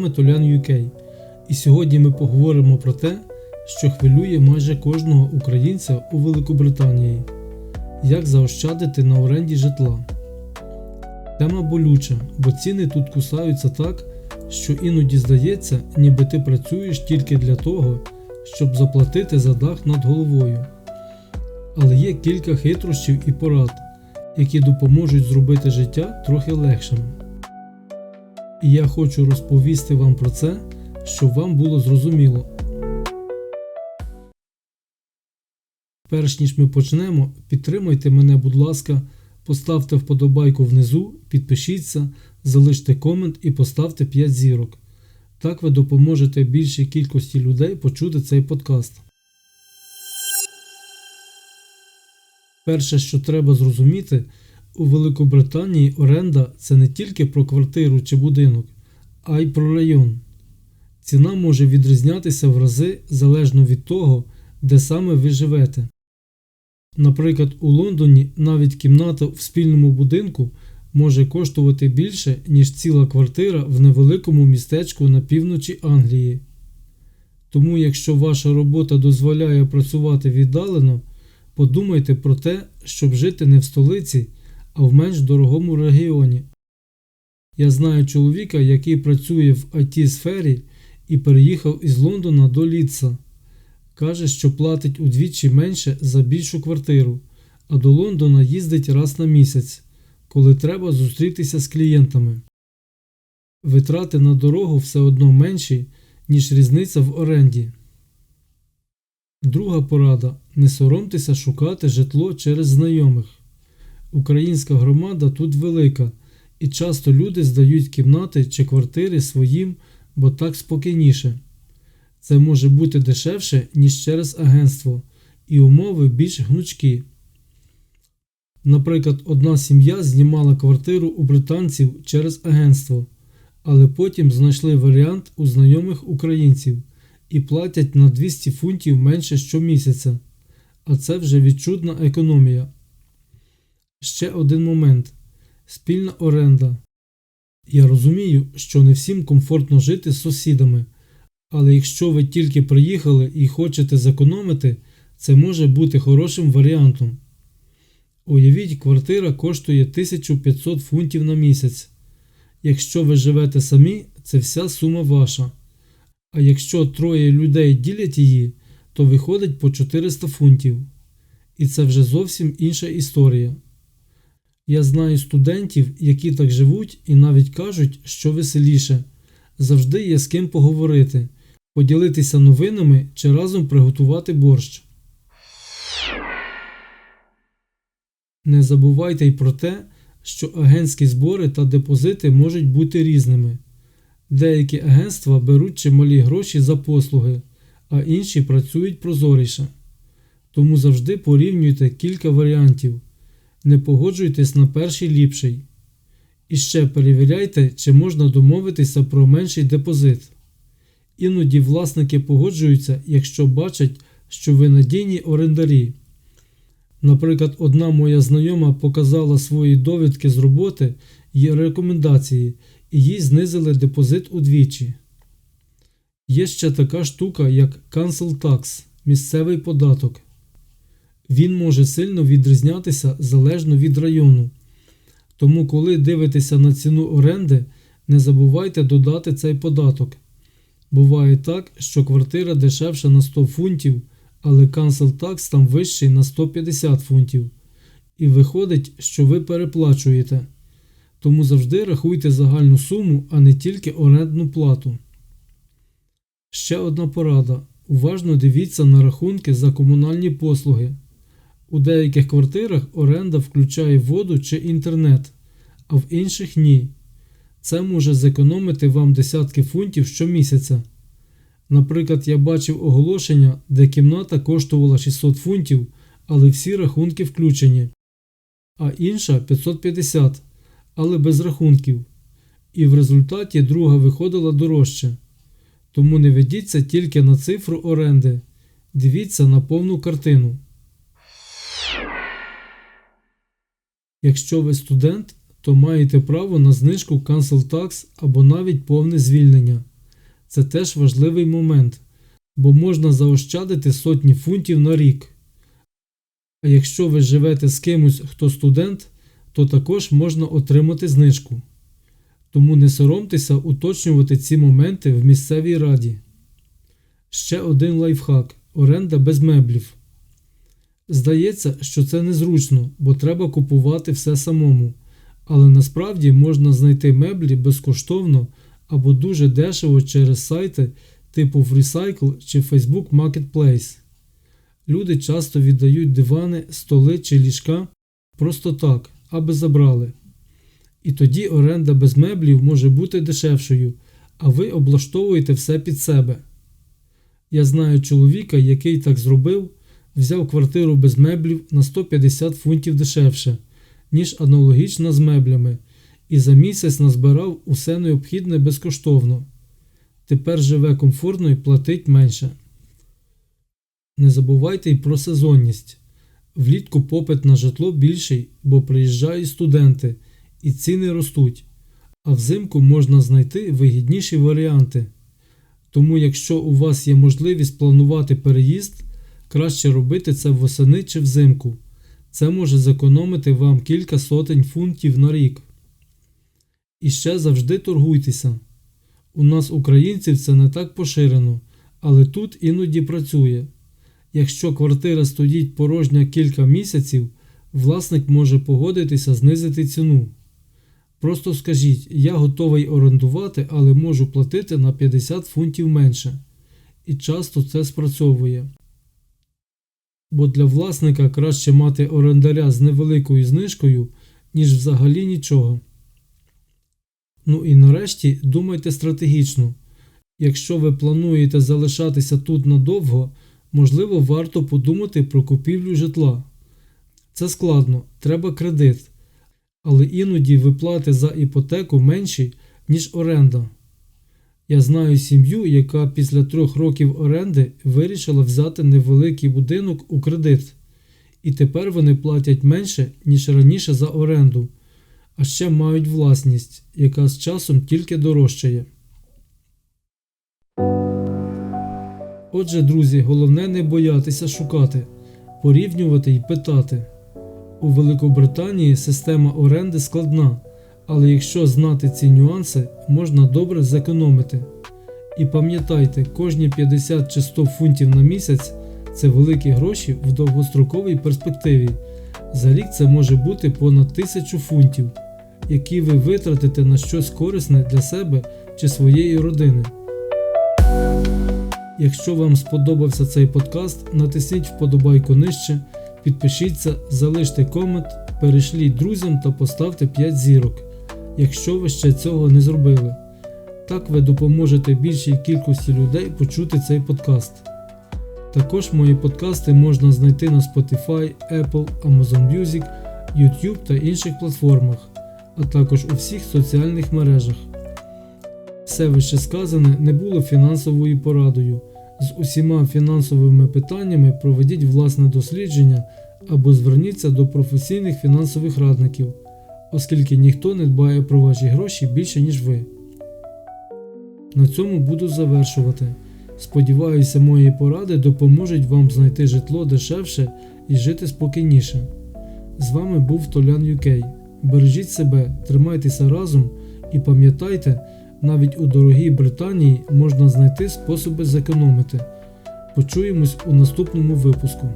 вами Толян UK. І сьогодні ми поговоримо про те, що хвилює майже кожного українця у Великобританії як заощадити на оренді житла. Тема болюча, бо ціни тут кусаються так, що іноді здається, ніби ти працюєш тільки для того, щоб заплатити за дах над головою. Але є кілька хитрощів і порад, які допоможуть зробити життя трохи легшим. І я хочу розповісти вам про це, щоб вам було зрозуміло. Перш ніж ми почнемо, підтримайте мене, будь ласка, поставте вподобайку внизу, підпишіться, залиште комент і поставте 5 зірок. Так ви допоможете більшій кількості людей почути цей подкаст. Перше, що треба зрозуміти, у Великобританії оренда це не тільки про квартиру чи будинок, а й про район. Ціна може відрізнятися в рази залежно від того, де саме ви живете. Наприклад, у Лондоні навіть кімната в спільному будинку може коштувати більше, ніж ціла квартира в невеликому містечку на півночі Англії. Тому, якщо ваша робота дозволяє працювати віддалено, подумайте про те, щоб жити не в столиці, а в менш дорогому регіоні. Я знаю чоловіка, який працює в it сфері і переїхав із Лондона до Літса. Каже, що платить удвічі менше за більшу квартиру, а до Лондона їздить раз на місяць, коли треба зустрітися з клієнтами. Витрати на дорогу все одно менші, ніж різниця в оренді. Друга порада не соромтеся шукати житло через знайомих. Українська громада тут велика, і часто люди здають кімнати чи квартири своїм, бо так спокійніше. Це може бути дешевше, ніж через агентство, і умови більш гнучкі. Наприклад, одна сім'я знімала квартиру у британців через агентство, але потім знайшли варіант у знайомих українців і платять на 200 фунтів менше щомісяця, а це вже відчутна економія. Ще один момент спільна оренда. Я розумію, що не всім комфортно жити з сусідами. Але якщо ви тільки приїхали і хочете зекономити, це може бути хорошим варіантом. Уявіть, квартира коштує 1500 фунтів на місяць. Якщо ви живете самі, це вся сума ваша. А якщо троє людей ділять її, то виходить по 400 фунтів. І це вже зовсім інша історія. Я знаю студентів, які так живуть і навіть кажуть, що веселіше. Завжди є з ким поговорити поділитися новинами чи разом приготувати борщ. Не забувайте й про те, що агентські збори та депозити можуть бути різними. Деякі агентства беруть чималі гроші за послуги, а інші працюють прозоріше. Тому завжди порівнюйте кілька варіантів. Не погоджуйтесь на перший ліпший. І ще перевіряйте, чи можна домовитися про менший депозит. Іноді власники погоджуються, якщо бачать, що ви надійні орендарі. Наприклад, одна моя знайома показала свої довідки з роботи і рекомендації, і їй знизили депозит удвічі. Є ще така штука, як Cancel Tax – місцевий податок. Він може сильно відрізнятися залежно від району. Тому, коли дивитеся на ціну оренди, не забувайте додати цей податок. Буває так, що квартира дешевша на 100 фунтів, але cancel tax там вищий на 150 фунтів. І виходить, що ви переплачуєте. Тому завжди рахуйте загальну суму, а не тільки орендну плату. Ще одна порада. Уважно дивіться на рахунки за комунальні послуги. У деяких квартирах оренда включає воду чи інтернет, а в інших ні. Це може зекономити вам десятки фунтів щомісяця. Наприклад, я бачив оголошення, де кімната коштувала 600 фунтів, але всі рахунки включені, а інша 550, але без рахунків. І в результаті друга виходила дорожче. Тому не ведіться тільки на цифру оренди, дивіться на повну картину. Якщо ви студент, то маєте право на знижку Cancel Tax або навіть повне звільнення. Це теж важливий момент, бо можна заощадити сотні фунтів на рік. А якщо ви живете з кимось, хто студент, то також можна отримати знижку. Тому не соромтеся уточнювати ці моменти в місцевій раді. Ще один лайфхак оренда без меблів. Здається, що це незручно, бо треба купувати все самому, але насправді можна знайти меблі безкоштовно або дуже дешево через сайти типу FreeCycle чи Facebook Marketplace. Люди часто віддають дивани, столи чи ліжка просто так, аби забрали. І тоді оренда без меблів може бути дешевшою, а ви облаштовуєте все під себе. Я знаю чоловіка, який так зробив, взяв квартиру без меблів на 150 фунтів дешевше, ніж аналогічна з меблями, і за місяць назбирав усе необхідне безкоштовно. Тепер живе комфортно і платить менше. Не забувайте й про сезонність. Влітку попит на житло більший, бо приїжджають студенти і ціни ростуть, а взимку можна знайти вигідніші варіанти. Тому, якщо у вас є можливість планувати переїзд, краще робити це восени чи взимку. Це може зекономити вам кілька сотень фунтів на рік. І ще завжди торгуйтеся. У нас, українців, це не так поширено, але тут іноді працює. Якщо квартира стоїть порожня кілька місяців, власник може погодитися знизити ціну. Просто скажіть, я готовий орендувати, але можу платити на 50 фунтів менше. І часто це спрацьовує. Бо для власника краще мати орендаря з невеликою знижкою, ніж взагалі нічого. Ну і нарешті думайте стратегічно. Якщо ви плануєте залишатися тут надовго, можливо, варто подумати про купівлю житла. Це складно, треба кредит, але іноді виплати за іпотеку менші, ніж оренда. Я знаю сім'ю, яка після трьох років оренди вирішила взяти невеликий будинок у кредит, і тепер вони платять менше, ніж раніше за оренду, а ще мають власність, яка з часом тільки дорожчає. Отже, друзі, головне не боятися шукати, порівнювати і питати. У Великобританії система оренди складна, але якщо знати ці нюанси, можна добре зекономити. І пам'ятайте, кожні 50 чи 100 фунтів на місяць це великі гроші в довгостроковій перспективі. За рік це може бути понад 1000 фунтів, які ви витратите на щось корисне для себе чи своєї родини. Якщо вам сподобався цей подкаст, натисніть вподобайку нижче, підпишіться, залиште комент, перешліть друзям та поставте 5 зірок, якщо ви ще цього не зробили. Так ви допоможете більшій кількості людей почути цей подкаст. Також мої подкасти можна знайти на Spotify, Apple, Amazon Music, YouTube та інших платформах, а також у всіх соціальних мережах. Все вище сказане не було фінансовою порадою. З усіма фінансовими питаннями проведіть власне дослідження або зверніться до професійних фінансових радників, оскільки ніхто не дбає про ваші гроші більше, ніж ви. На цьому буду завершувати. Сподіваюся, мої поради допоможуть вам знайти житло дешевше і жити спокійніше. З вами був Толян UK. Бережіть себе, тримайтеся разом і пам'ятайте, навіть у дорогій Британії можна знайти способи зекономити. Почуємось у наступному випуску.